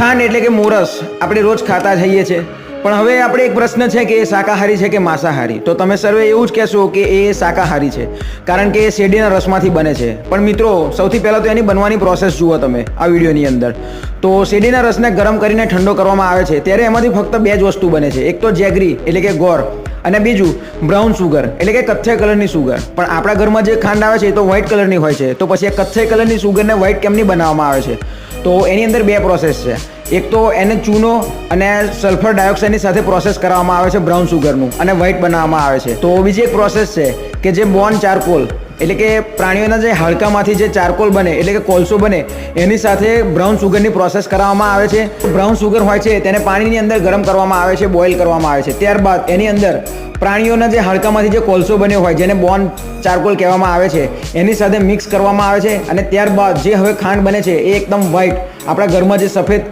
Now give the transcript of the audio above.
ખાંડ એટલે કે મોરસ આપણે રોજ ખાતા જઈએ છીએ. પણ હવે આપણે એક પ્રશ્ન છે કે એ શાકાહારી છે કે માંસાહારી? તો તમે સર્વે એવું જ કહેશો કે એ શાકાહારી છે, કારણ કે એ શેરડીના રસમાંથી બને છે. પણ મિત્રો, સૌથી પહેલાં તો એની બનવાની પ્રોસેસ જુઓ તમે આ વિડીયોની અંદર. તો શેરડીના રસને ગરમ કરીને ઠંડો કરવામાં આવે છે, ત્યારે એમાંથી ફક્ત બે જ વસ્તુ બને છે. એક તો જેગરી, એટલે કે ગોળ અને બીજું બ્રાઉન સુગર, એટલે કે કથ્થઈ કલરની સુગર. પણ આપણા ઘરમાં જે ખાંડ આવે છે એ તો વ્હાઇટ કલરની હોય છે. તો પછી એ કથ્થઈ કલરની સુગરને વ્હાઇટ કેમની બનાવવામાં આવે છે? તો એની અંદર બે પ્રોસેસ છે. એક તો એને ચૂનો અને સલ્ફર ડાયોક્સાઇડની સાથે પ્રોસેસ કરવામાં આવે છે બ્રાઉન સુગરનું અને વ્હાઇટ બનાવવામાં આવે છે. તો બીજી એક પ્રોસેસ છે કે જે બોન ચારકોલ એટલે કે પ્રાણીઓના જે હાડકામાંથી જે ચારકોલ બને, એટલે કે કોલસો બને, એની સાથે બ્રાઉન સુગરની પ્રોસેસ કરવામાં આવે છે. બ્રાઉન સુગર હોય છે, તેને પાણીની અંદર ગરમ કરવામાં આવે છે, બોઇલ કરવામાં આવે છે. ત્યારબાદ એની અંદર પ્રાણીઓના જે હાડકામાંથી જે કોલસો બન્યો હોય, જેને બોન ચારકોલ કહેવામાં આવે છે, એની સાથે મિક્સ કરવામાં આવે છે. અને ત્યારબાદ જે હવે ખાંડ બને છે, એ એકદમ વ્હાઈટ આપણા ઘરમાં જે સફેદ